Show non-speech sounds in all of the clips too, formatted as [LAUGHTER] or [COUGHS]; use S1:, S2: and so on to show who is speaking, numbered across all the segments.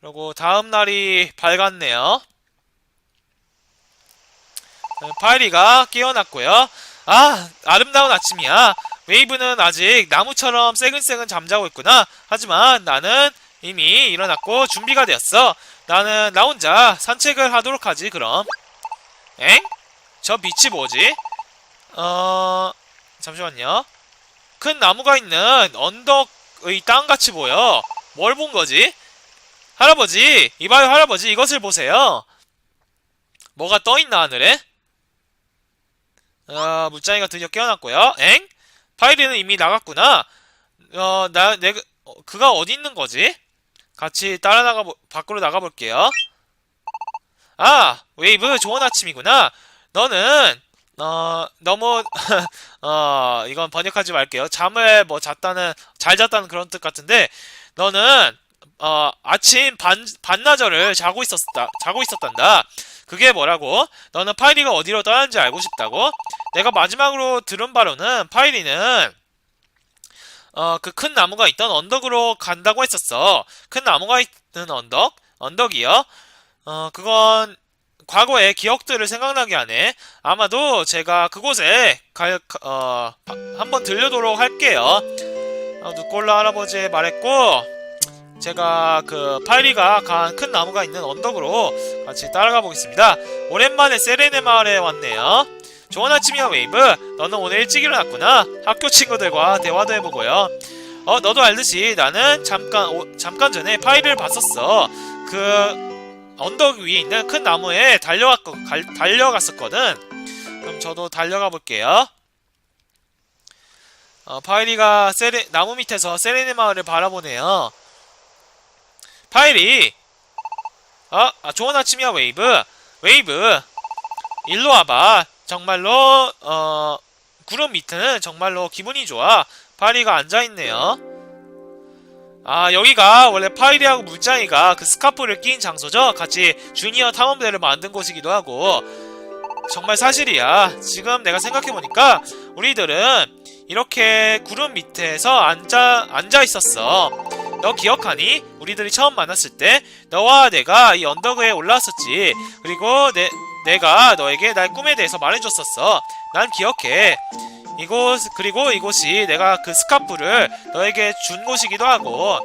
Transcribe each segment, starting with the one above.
S1: 그리고 다음 날이 밝았네요. 네, 파이리가 깨어났고요. 아, 아름다운 아침이야. 웨이브는 아직 나무처럼 새근새근 잠자고 있구나. 하지만 나는 이미 일어났고 준비가 되었어. 나는 나 혼자 산책을 하도록 하지, 그럼. 엥? 저 빛이 뭐지? 어, 잠시만요. 큰 나무가 있는 언덕의 땅같이 보여. 뭘 본 거지? 할아버지, 이봐요, 할아버지, 이것을 보세요. 뭐가 떠있나, 하늘에? 어, 물장이가 드디어 깨어났고요. 엥? 파이리는 이미 나갔구나. 어, 나, 내가, 어, 그가 어디 있는 거지? 같이 따라 나가, 밖으로 나가볼게요. 아, 웨이브, 좋은 아침이구나. 너는, 어, 너무, [LAUGHS] 어, 이건 번역하지 말게요. 잠을 뭐 잤다는, 잘 잤다는 그런 뜻 같은데, 너는, 어, 아침 반, 반나절을 자고 있었다, 자고 있었단다. 그게 뭐라고? 너는 파이리가 어디로 떠났는지 알고 싶다고? 내가 마지막으로 들은 바로는 파이리는 어, 그 큰 나무가 있던 언덕으로 간다고 했었어. 큰 나무가 있는 언덕? 언덕이요? 어, 그건 과거의 기억들을 생각나게 하네. 아마도 제가 그곳에 갈, 어, 한번 들려도록 할게요. 어, 누꼴라 할아버지 말했고, 제가 그 파이리가 간 큰 나무가 있는 언덕으로 같이 따라가 보겠습니다. 오랜만에 세레네 마을에 왔네요. 좋은 아침이야 웨이브. 너는 오늘 일찍 일어났구나. 학교 친구들과 대화도 해보고요. 어 너도 알듯이 나는 잠깐 오, 잠깐 전에 파이를 봤었어. 그 언덕 위에 있는 큰 나무에 달려갔 갈, 달려갔었거든. 그럼 저도 달려가 볼게요. 어, 파이리가 세레, 나무 밑에서 세레네 마을을 바라보네요. 파이리! 어? 아, 좋은 아침이야, 웨이브. 웨이브. 일로 와봐. 정말로, 어, 구름 밑은 정말로 기분이 좋아. 파이리가 앉아있네요. 아, 여기가 원래 파이리하고 물장이가 그 스카프를 낀 장소죠? 같이 주니어 탐험대를 만든 곳이기도 하고. 정말 사실이야. 지금 내가 생각해보니까 우리들은 이렇게 구름 밑에서 앉아, 앉아 있었어. 너 기억하니? 우리들이 처음 만났을 때 너와 내가 이 언덕 위에 올라왔었지. 그리고 내, 내가 너에게 날 꿈에 대해서 말해줬었어. 난 기억해. 이곳 그리고 이곳이 내가 그 스카프를 너에게 준 곳이기도 하고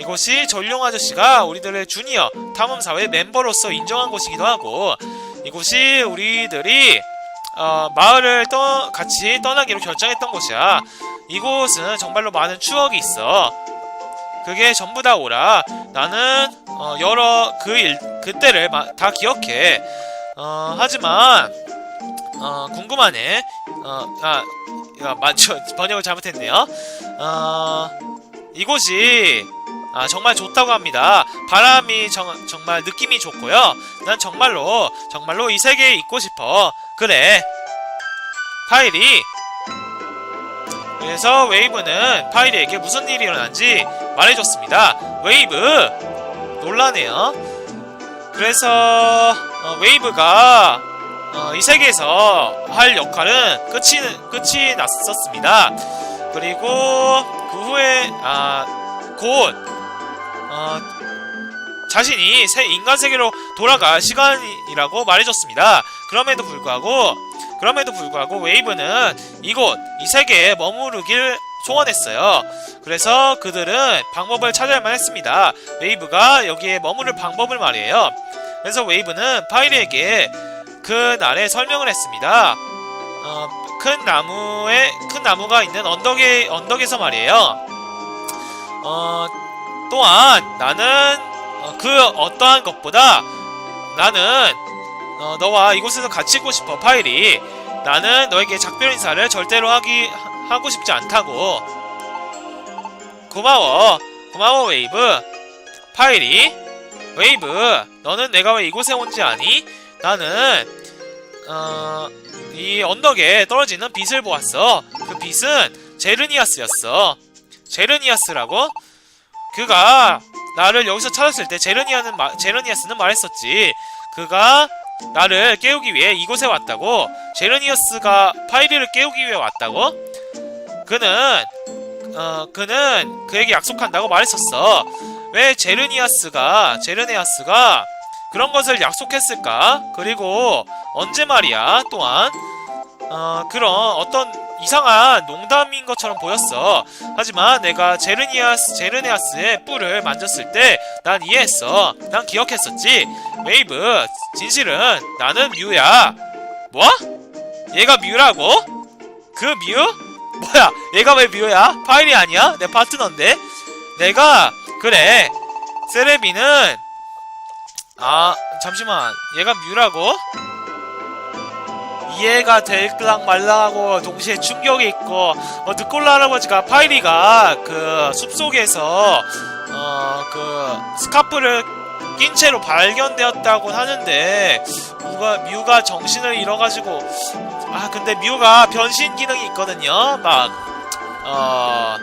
S1: 이곳이 전룡 아저씨가 우리들의 주니어 탐험사회 멤버로서 인정한 곳이기도 하고 이곳이 우리들이 어, 마을을 떠, 같이 떠나기로 결정했던 곳이야. 이곳은 정말로 많은 추억이 있어. 그게 전부 다 오라. 나는 어, 여러 그 일, 그때를 마, 다 기억해. 어, 하지만 어, 궁금하네. 어, 아, 야, 맞죠? 번역을 잘못했네요. 어, 이곳이 아, 정말 좋다고 합니다. 바람이 정, 정말 느낌이 좋고요. 난 정말로 정말로 이 세계에 있고 싶어. 그래. 파일이 그래서 웨이브는 파이리에게 무슨 일이 일어난지 말해줬습니다. 웨이브 놀라네요. 그래서 어, 웨이브가 어, 이 세계에서 할 역할은 끝이 끝이 났었습니다. 그리고 그 후에 아 곧 어, 자신이 새 인간 세계로 돌아갈 시간이라고 말해줬습니다. 그럼에도 불구하고 그럼에도 불구하고 웨이브는 이곳 이 세계에 머무르길 소원했어요. 그래서 그들은 방법을 찾아야만 했습니다. 웨이브가 여기에 머무를 방법을 말이에요. 그래서 웨이브는 파이리에게 그 날에 설명을 했습니다. 어, 큰 나무에 큰 나무가 있는 언덕에 언덕에서 말이에요. 어, 또한 나는 어, 그 어떠한 것보다 나는 어, 너와 이곳에서 같이 있고 싶어 파일이. 나는 너에게 작별 인사를 절대로 하기 하- 하고 싶지 않다고. 고마워. 고마워 웨이브. 파일이. 웨이브 너는 내가 왜 이곳에 온지 아니? 나는 어, 이 언덕에 떨어지는 빛을 보았어. 그 빛은 제르니아스였어. 제르니아스라고? 그가 나를 여기서 찾았을 때 제르니아는 마, 제르니아스는 말했었지. 그가 나를 깨우기 위해 이곳에 왔다고. 제르니아스가 파이리를 깨우기 위해 왔다고. 그는 어 그는 그에게 약속한다고 말했었어. 왜 제르니아스가 제르네아스가 그런 것을 약속했을까? 그리고 언제 말이야? 또한 어, 그런 어떤 이상한 농담인 것처럼 보였어. 하지만 내가 제르니아스 제르네아스의 뿔을 만졌을 때 난 이해했어. 난 기억했었지. 웨이브, 진실은 나는 뮤야. 뭐? 얘가 뮤라고? 그 뮤? 뭐야? 얘가 왜 뮤야? 파일이 아니야? 내 파트너인데. 내가 그래. 세레비는 아 잠시만 얘가 뮤라고? 이해가 될랑 말랑하고 동시에 충격이 있고 어, 느콜라 할아버지가 파이리가 그 숲속에서 어 그 스카프를 낀 채로 발견되었다고 하는데 뮤가 뮤가 정신을 잃어가지고 아 근데 뮤가 변신 기능이 있거든요. 막 어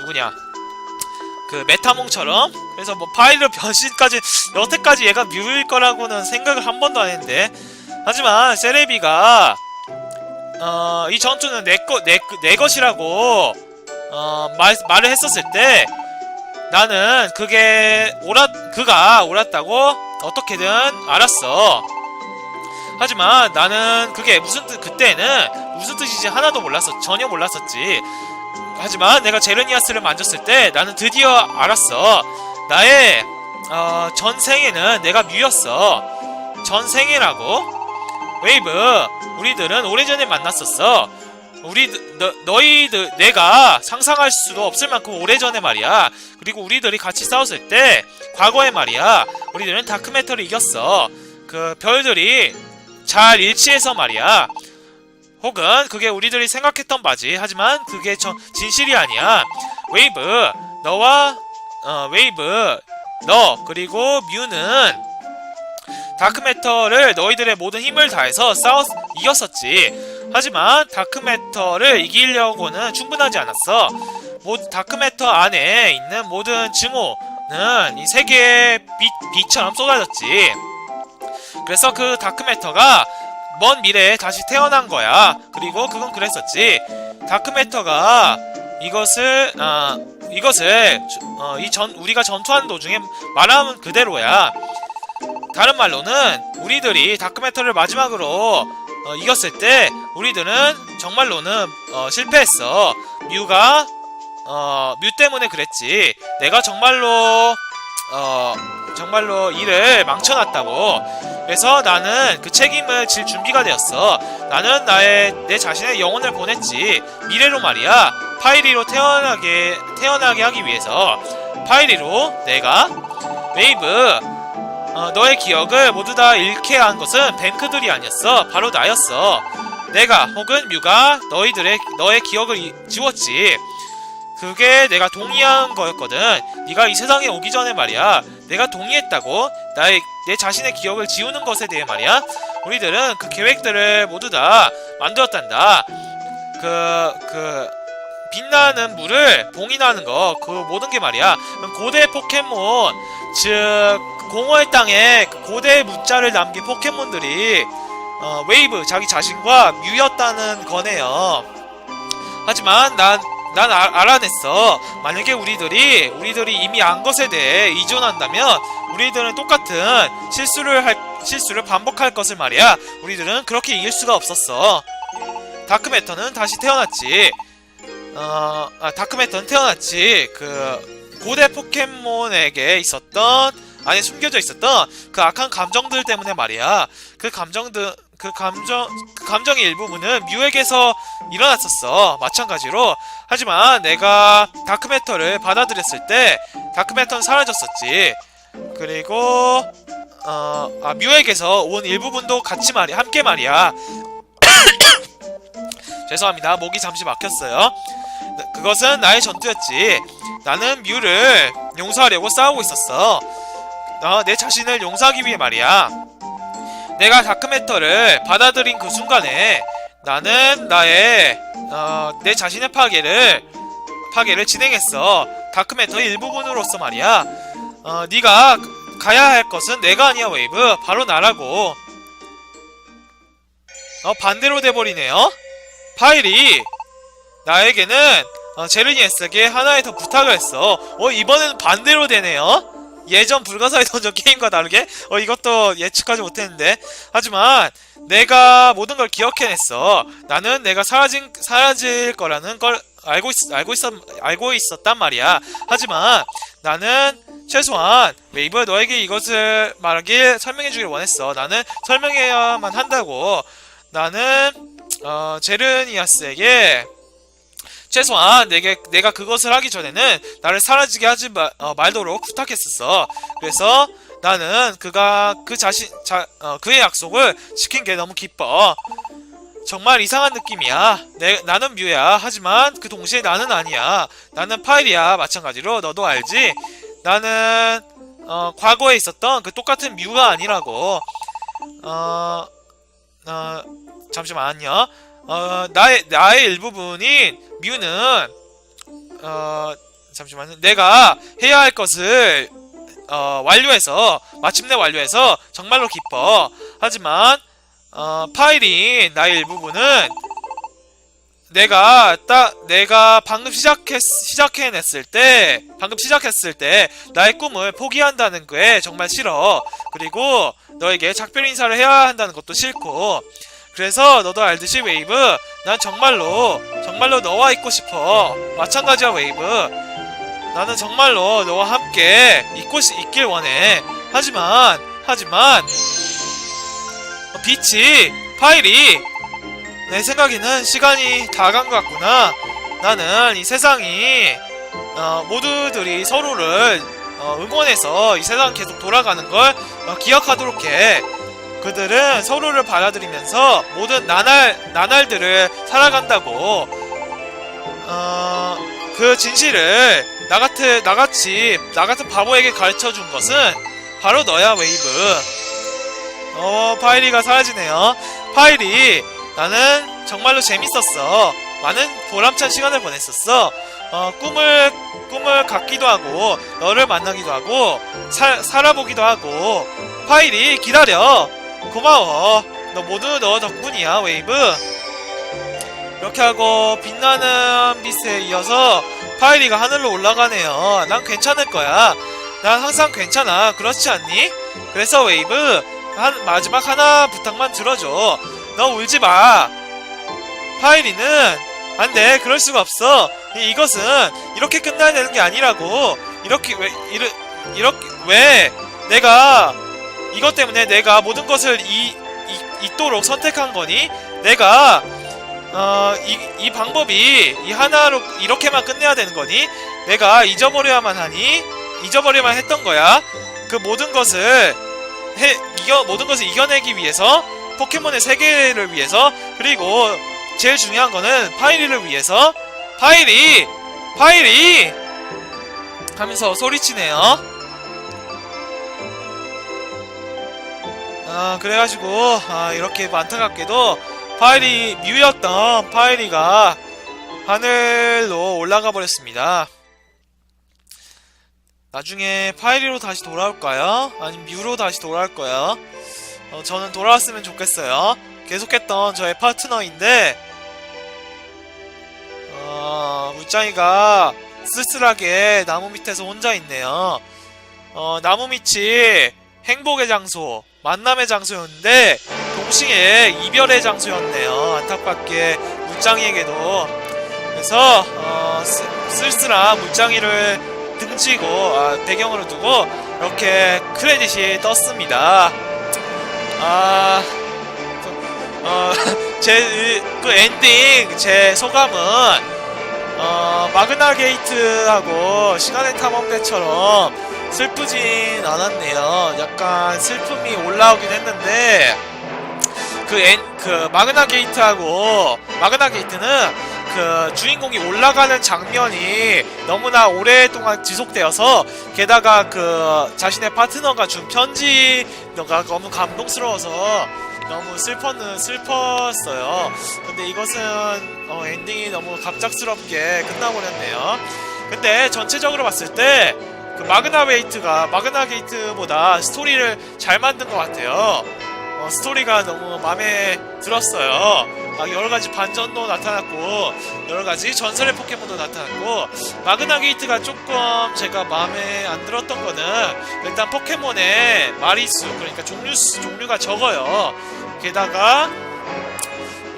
S1: 누구냐. 그 메타몽처럼. 그래서 뭐 파일로 변신까지 여태까지 얘가 뮤일 거라고는 생각을 한 번도 안 했는데 하지만 세레비가 어, 이 전투는 내 거, 내, 내 것이라고 어, 말, 말을 했었을 때 나는 그게 옳았, 그가 옳았다고 어떻게든 알았어. 하지만 나는 그게 무슨 뜻, 그때는 무슨 뜻인지 하나도 몰랐어. 전혀 몰랐었지. 하지만 내가 제르니아스를 만졌을 때 나는 드디어 알았어. 나의 어, 전생에는 내가 뮤였어. 전생에라고? 웨이브, 우리들은 오래전에 만났었어. 우리 너, 너희들 내가 상상할 수도 없을 만큼 오래전에 말이야. 그리고 우리들이 같이 싸웠을 때 과거에 말이야. 우리들은 다크메터를 이겼어. 그 별들이 잘 일치해서 말이야. 혹은 그게 우리들이 생각했던 바지. 하지만 그게 저 진실이 아니야. 웨이브, 너와 어, 웨이브, 너 그리고 뮤는 다크메터를 너희들의 모든 힘을 다해서 싸웠 이겼었지. 하지만 다크메터를 이기려고는 충분하지 않았어. 모 다크메터 안에 있는 모든 증오는 이 세계의 빛, 빛처럼 쏟아졌지. 그래서 그 다크메터가 먼 미래에 다시 태어난 거야. 그리고 그건 그랬었지. 다크메터가 이것을 아 이것을 어, 이전 우리가 전투하는 도중에 말하면 그대로야. 다른 말로는 우리들이 다크메터를 마지막으로 어, 이겼을 때 우리들은 정말로는 어, 실패했어. 뮤가 어, 뮤 때문에 그랬지. 내가 정말로 어, 정말로 일을 망쳐놨다고. 그래서 나는 그 책임을 질 준비가 되었어. 나는 나의 내 자신의 영혼을 보냈지. 미래로 말이야. 파이리로 태어나게 태어나게 하기 위해서 파이리로 내가 웨이브 어, 너의 기억을 모두 다 잃게 한 것은 뱅크들이 아니었어. 바로 나였어. 내가 혹은 뮤가 너희들의 너의 기억을 이- 지웠지. 그게 내가 동의한 거였거든. 네가 이 세상에 오기 전에 말이야. 내가 동의했다고. 나의 내 자신의 기억을 지우는 것에 대해 말이야. 우리들은 그 계획들을 모두 다 만들었단다. 그그 빛나는 물을 봉인하는 거 그 모든 게 말이야. 고대 포켓몬 즉 공허의 땅에 그 고대 문자를 남긴 포켓몬들이 어, 웨이브 자기 자신과 뮤였다는 거네요. 하지만 난, 난 알, 알아냈어. 만약에 우리들이, 우리들이 이미 안 것에 대해 의존한다면, 우리들은 똑같은 실수를 할, 실수를 반복할 것을 말이야. 우리들은 그렇게 이길 수가 없었어. 다크메터는 다시 태어났지. 어, 아, 다크메터는 태어났지. 그, 고대 포켓몬에게 있었던, 안에 숨겨져 있었던 그 악한 감정들 때문에 말이야. 그 감정들, 그 감정, 그 감정의 일부분은 뮤에게서 일어났었어. 마찬가지로. 하지만 내가 다크메터를 받아들였을 때 다크메터는 사라졌었지. 그리고 어, 아, 뮤에게서 온 일부분도 같이 말이 함께 말이야. [COUGHS] 죄송합니다. 목이 잠시 막혔어요. 네, 그것은 나의 전투였지. 나는 뮤를 용서하려고 싸우고 있었어. 어, 내 자신을 용서하기 위해 말이야. 내가 다크메터를 받아들인 그 순간에 나는 나의 어, 내 자신의 파괴를 파괴를 진행했어. 다크메터의 일부분으로서 말이야. 어, 네가 가야 할 것은 내가 아니야, 웨이브. 바로 나라고. 어, 반대로 돼버리네요. 파일이 나에게는 어, 제르니에스에게 하나의 더 부탁을 했어. 어, 이번에는 반대로 되네요. 예전 불가사의 던전 게임과 다르게 어 이것도 예측하지 못했는데 하지만 내가 모든 걸 기억해냈어. 나는 내가 사라진 사라질 거라는 걸 알고 있 알고 있었 알고 있었단 말이야. 하지만 나는 최소한 웨이브 너에게 이것을 말하길 설명해주길 원했어. 나는 설명해야만 한다고. 나는 어, 제르니아스에게 최소한 내게 내가 그것을 하기 전에는 나를 사라지게 하지 마, 어, 말도록 부탁했었어. 그래서 나는 그가 그 자신 자, 어, 그의 약속을 지킨 게 너무 기뻐. 정말 이상한 느낌이야. 내, 나는 뮤야. 하지만 그 동시에 나는 아니야. 나는 파일이야. 마찬가지로 너도 알지? 나는 어, 과거에 있었던 그 똑같은 뮤가 아니라고. 어, 어, 잠시만요. 어, 나의 나의 일부분인 뮤는 어, 잠시만요. 내가 해야 할 것을 어, 완료해서 마침내 완료해서 정말로 기뻐. 하지만 어, 파일인 나의 일부분은 내가 딱 내가 방금 시작했 시작해냈을 때 방금 시작했을 때 나의 꿈을 포기한다는 게 정말 싫어. 그리고 너에게 작별 인사를 해야 한다는 것도 싫고. 그래서 너도 알듯이 웨이브 난 정말로 정말로 너와 있고 싶어. 마찬가지야 웨이브. 나는 정말로 너와 함께 있고 싶- 있길 원해. 하지만 하지만 어, 빛이 파일이 내 생각에는 시간이 다 간 것 같구나. 나는 이 세상이 어, 모두들이 서로를 어, 응원해서 이 세상 계속 돌아가는 걸 어, 기억하도록 해. 그들은 서로를 받아들이면서 모든 나날 나날들을 살아간다고. 어, 그 진실을 나 같은 나같이 나 같은 바보에게 가르쳐 준 것은 바로 너야 웨이브. 어 파이리가 사라지네요. 파이리 나는 정말로 재밌었어. 많은 보람찬 시간을 보냈었어. 어 꿈을 꿈을 갖기도 하고 너를 만나기도 하고 살 살아보기도 하고 파이리 기다려. 고마워. 너 모두 너 덕분이야 웨이브. 이렇게 하고 빛나는 빛에 이어서 파이리가 하늘로 올라가네요. 난 괜찮을 거야. 난 항상 괜찮아. 그렇지 않니? 그래서 웨이브 한 마지막 하나 부탁만 들어줘. 너 울지 마. 파이리는 안 돼. 그럴 수가 없어. 이- 이것은 이렇게 끝나야 되는 게 아니라고. 이렇게 왜 이르 이렇게 왜 내가 이것 때문에 내가 모든 것을 이, 이 있도록 선택한 거니? 내가 어, 이, 이 방법이 이 하나로 이렇게만 끝내야 되는 거니? 내가 잊어버려야만 하니? 잊어버려야만 했던 거야. 그 모든 것을 해, 이겨, 모든 것을 이겨내기 위해서 포켓몬의 세계를 위해서 그리고 제일 중요한 거는 파이리를 위해서 파이리! 파이리! 하면서 소리치네요. 아, 그래가지고, 아, 이렇게 안타깝게도 파이리, 뮤였던 파이리가 하늘로 올라가 버렸습니다. 나중에 파이리로 다시 돌아올까요? 아니면 뮤로 다시 돌아올까요? 어, 저는 돌아왔으면 좋겠어요. 계속했던 저의 파트너인데, 어, 무짱이가 쓸쓸하게 나무 밑에서 혼자 있네요. 어, 나무 밑이 행복의 장소, 만남의 장소였는데, 동시에 이별의 장소였네요. 안타깝게 물장이에게도. 그래서 어, 쓸- 쓸쓸한 물장이를 등지고 아, 배경으로 두고 이렇게 크레딧이 떴습니다. 아, 어, [LAUGHS] 제그 엔딩 제 소감은 어, 마그나 게이트하고 시간의 탐험대처럼 슬프진 않았네요. 약간 슬픔이 올라오긴 했는데 그, 엔, 그 마그나 게이트하고 마그나 게이트는 그 주인공이 올라가는 장면이 너무나 오랫동안 지속되어서 게다가 그 자신의 파트너가 준 편지가 너무 감동스러워서 너무 슬퍼는 슬펐어요. 근데 이것은 어, 엔딩이 너무 갑작스럽게 끝나버렸네요. 근데 전체적으로 봤을 때 그 마그나 게이트가 마그나 게이트보다 스토리를 잘 만든 것 같아요. 어, 스토리가 너무 마음에 들었어요. 막 여러 가지 반전도 나타났고 여러 가지 전설의 포켓몬도 나타났고 마그나 게이트가 조금 제가 마음에 안 들었던 거는 일단 포켓몬의 마리수 그러니까 종류 수- 종류가 적어요. 게다가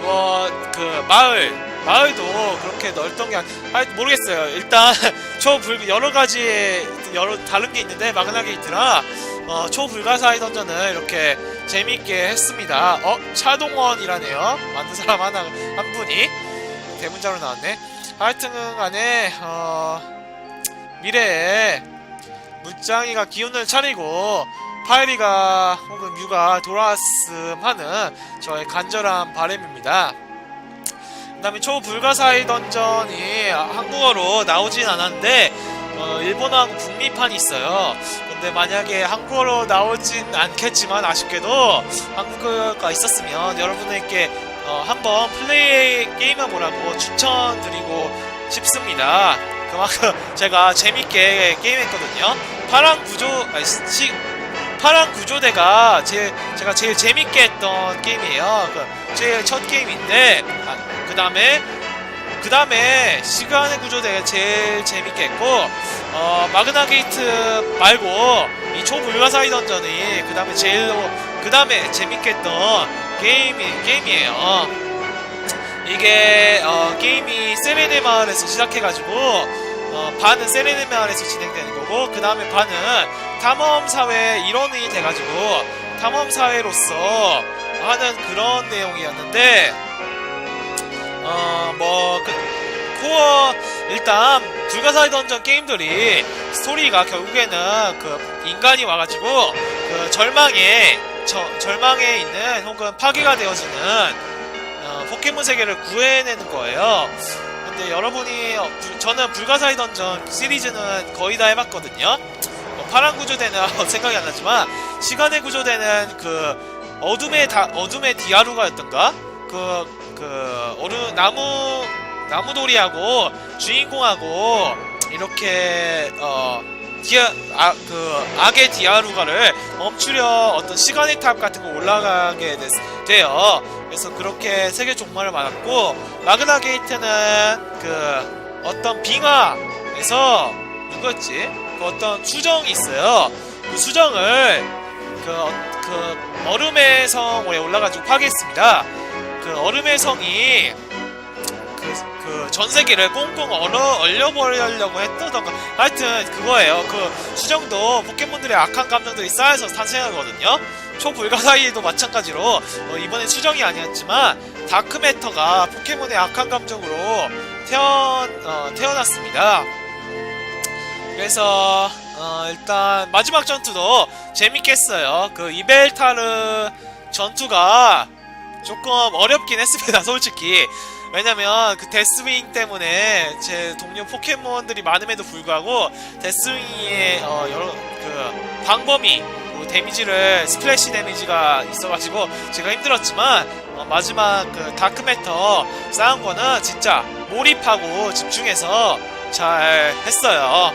S1: 어 그 마을 마을도 그렇게 넓던 게 아니, 아니, 모르겠어요. 일단 [LAUGHS] 초불 여러 가지 여러 다른 게 있는데 마그나 게이트라 어, 초불가사의 던전을 이렇게 재밌게 했습니다. 어 차동원이라네요. 만든 사람 하나 한 분이 대문자로 나왔네. 하여튼 간에 어, 미래에 물장이가 기운을 차리고 파이리가 혹은 뮤가 돌아왔음 하는 저의 간절한 바람입니다. 그 다음에 초불가사의 던전이 한국어로 나오진 않았는데 어, 일본어하고 북미판이 있어요. 근데 만약에 한국어로 나오진 않겠지만 아쉽게도 한국어가 있었으면 여러분에게 어, 한번 플레이 게임해 보라고 추천드리고 싶습니다. 그만큼 [LAUGHS] 제가 재밌게 게임했거든요. 파란 구조 아니 시, 파란 구조대가 제, 제가 제일 재밌게 했던 게임이에요. 그 제일 첫 게임인데 아, 그 다음에 그 다음에 시간의 구조대가 제일 재밌게 했고 어, 마그나 게이트 말고 이 초불가사의 던전이 그 다음에 제일로 그 다음에 재밌게 했던 게임이 게임이에요. 이게 어, 게임이 세레네 마을에서 시작해가지고 어, 반은 세레네 마을에서 진행되는 거고 그 다음에 반은 탐험 사회 일원이 돼가지고 탐험 사회로서 하는 그런 내용이었는데 어뭐 그, 코어 일단 불가사의 던전 게임들이 스토리가 결국에는 그 인간이 와가지고 그 절망에 저, 절망에 있는 혹은 파괴가 되어지는 어, 포켓몬 세계를 구해내는 거예요. 근데 여러분이 어, 불- 저는 불가사의 던전 시리즈는 거의 다 해봤거든요. 뭐 파란 구조대는 [LAUGHS] 생각이 안 나지만 시간의 구조대는 그 어둠의 다 어둠의 디아루가였던가 그 그 어루 나무 나무돌이하고 주인공하고 이렇게 어 디아 아그 악의 디아루가를 멈추려 어떤 시간의 탑 같은 거 올라가게 됐, 돼요. 그래서 그렇게 세계 종말을 맞았고 마그나 게이트는 그 어떤 빙하에서 누구였지? 그 어떤 수정이 있어요. 그 수정을 그, 어- 그 얼음의 성에 올라가지고 파괴했습니다. 그 얼음의 성이 그, 그 전 세계를 꽁꽁 얼어, 얼려버리려고 했던 거 하여튼 그거예요. 그 수정도 포켓몬들의 악한 감정들이 쌓여서 탄생하거든요. 초불가사의도 마찬가지로 어, 이번엔 수정이 아니었지만 다크매터가 포켓몬의 악한 감정으로 태어n 어, 태어났습니다. 그래서 어, 일단 마지막 전투도 재밌게 했어요. 그 이벨타르 전투가 조금 어렵긴 했습니다, [LAUGHS] 솔직히. 왜냐면 그 데스윙 때문에 제 동료 포켓몬들이 많음에도 불구하고 데스윙의 어, 여러 그 방범위 그리고 데미지를 스플래시 데미지가 있어가지고 제가 힘들었지만 어, 마지막 그 다크매터 쌓은 거는 진짜 몰입하고 집중해서 잘 했어요.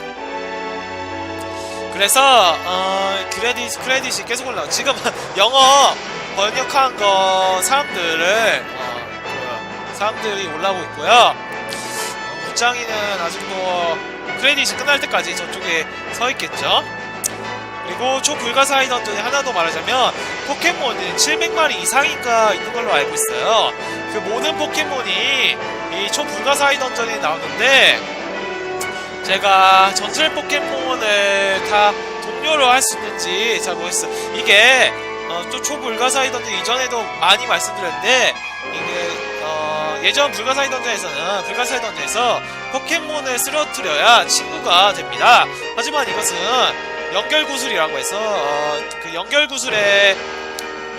S1: 그래서 어, 크레딧 크레딧이 계속 올라가. 지금 [LAUGHS] 영어 번역한 거 사람들을 어, 그 사람들이 올라오고 있고요. 어, 무짱이는 아직도 크레딧이 끝날 때까지 저쪽에 서 있겠죠. 그리고 초불가사의 던전이 하나 더 말하자면 포켓몬은 700마리 이상인가 있는 걸로 알고 있어요. 그 모든 포켓몬이 이 초불가사의 던전에 나오는데 제가 전설 포켓몬을 다 동료로 할 수 있는지 잘 모르겠어요. 이게 어, 또 초불가사의 던전 이전에도 많이 말씀드렸는데 이게 어, 예전 불가사의 던전에서는 불가사의 던전에서 포켓몬을 쓰러뜨려야 친구가 됩니다. 하지만 이것은 연결구슬이라고 해서 어, 그 연결구슬의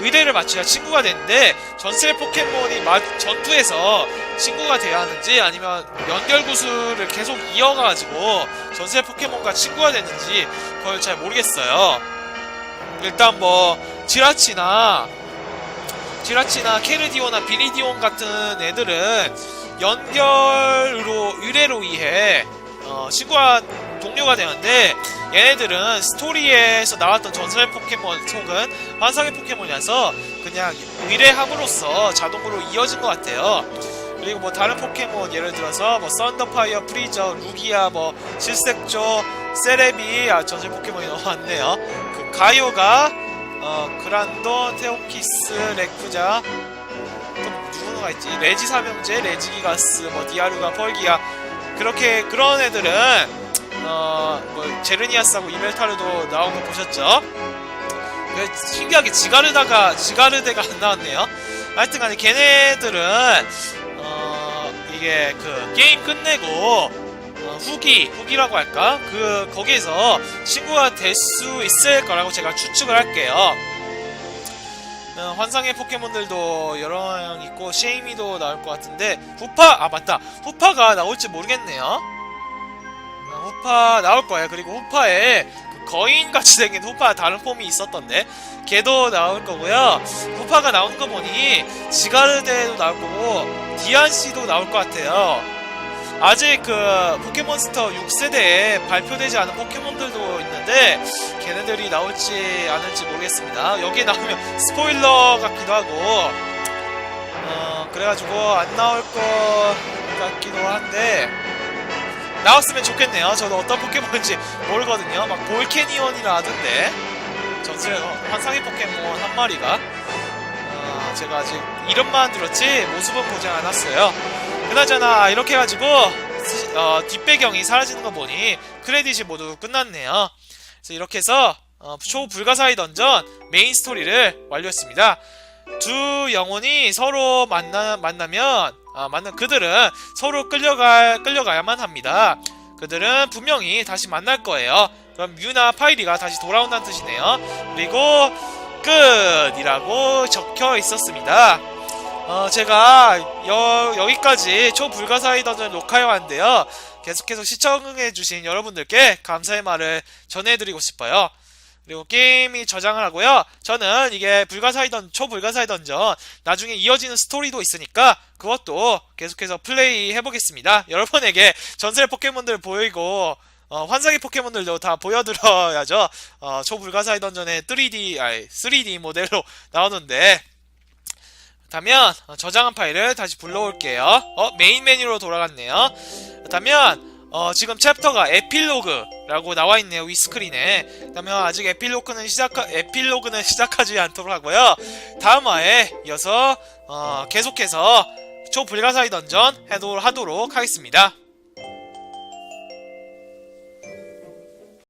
S1: 의뢰를 맞춰야 친구가 되는데 전세 포켓몬이 마- 전투에서 친구가 돼야 하는지 아니면 연결 구슬을 계속 이어가가지고 전세 포켓몬과 친구가 되는지 그걸 잘 모르겠어요. 일단 뭐 지라치나 지라치나 케르디오나 비리디온 같은 애들은 연결로 의뢰로 의해 어, 친구가 동료가 되는데 얘네들은 스토리에서 나왔던 전설 포켓몬 혹은 환상의 포켓몬이라서 그냥 의뢰함으로써 자동으로 이어진 것 같아요. 그리고 뭐 다른 포켓몬 예를 들어서 뭐 썬더파이어, 프리저, 루기아, 뭐 실색조, 세레비 아 전설 포켓몬이 [LAUGHS] 너무 많네요. 그 가요가 어 그란돈, 테오키스, 레쿠자 또 누구가 있지? 레지 삼형제, 레지기가스, 뭐 디아루가, 펄기아 그렇게 그런 애들은 어 뭐 제르니아스하고 이멜타르도 나온 거 보셨죠? 그 신기하게 지가르다가 지가르데가 안 나왔네요. 하여튼간에 걔네들은 어 이게 그 게임 끝내고 어, 후기 후기라고 할까 그 거기에서 친구가 될 수 있을 거라고 제가 추측을 할게요. 어, 환상의 포켓몬들도 여러 명 있고 쉐이미도 나올 것 같은데 후파 아 맞다 후파가 나올지 모르겠네요. 어, 후파 나올 거예요. 그리고 후파에 그 거인같이 생긴 후파 다른 폼이 있었던데 걔도 나올 거고요. 후파가 나오는 거 보니 지가르데도 나올 거고 디안씨도 나올 것 같아요. 아직 그 포켓몬스터 6세대에 발표되지 않은 포켓몬들도 있는데 걔네들이 나올지 않을지 모르겠습니다. 여기에 나오면 [LAUGHS] 스포일러 같기도 하고 어 그래가지고 안 나올 것 같기도 한데 나왔으면 좋겠네요. 저도 어떤 포켓몬인지 모르거든요. 막 볼캐니언이라 하던데 전설 환상의 포켓몬 한 마리가 어, 제가 아직 이름만 들었지 모습은 보지 않았어요. 그나저나 이렇게 해가지고 스- 어, 뒷배경이 사라지는 거 보니 크레딧이 모두 끝났네요. 그래서 이렇게 해서 어, 초불가사의 던전 메인 스토리를 완료했습니다. 두 영혼이 서로 만나 만나면 아, 만나 그들은 서로 끌려가 끌려가야만 합니다. 그들은 분명히 다시 만날 거예요. 그럼 뮤나 파이리가 다시 돌아온다는 뜻이네요. 그리고 끝이라고 적혀 있었습니다. 어, 제가 여, 여기까지 초불가사의 던전 녹화해 왔는데요. 계속해서 시청해주신 여러분들께 감사의 말을 전해드리고 싶어요. 그리고 게임이 저장을 하고요. 저는 이게 불가사의 던 초불가사의 던전 나중에 이어지는 스토리도 있으니까 그것도 계속해서 플레이 해보겠습니다. 여러분에게 전설 포켓몬들 보이고 어, 환상의 포켓몬들도 다 보여드려야죠. 어, 초불가사의 던전에 3D, 아니 3D 모델로 나오는데 그렇다면 어, 저장한 파일을 다시 불러올게요. 어 메인 메뉴로 돌아갔네요. 그렇다면 어, 지금 챕터가 에필로그라고 나와 있네요 위 스크린에. 그다면 아직 에필로그는 시작 에필로그는 [LAUGHS] 시작하지 않도록 하고요. 다음 화에 이어서 어, 계속해서 초불가사의 던전 해도 하도록 하겠습니다.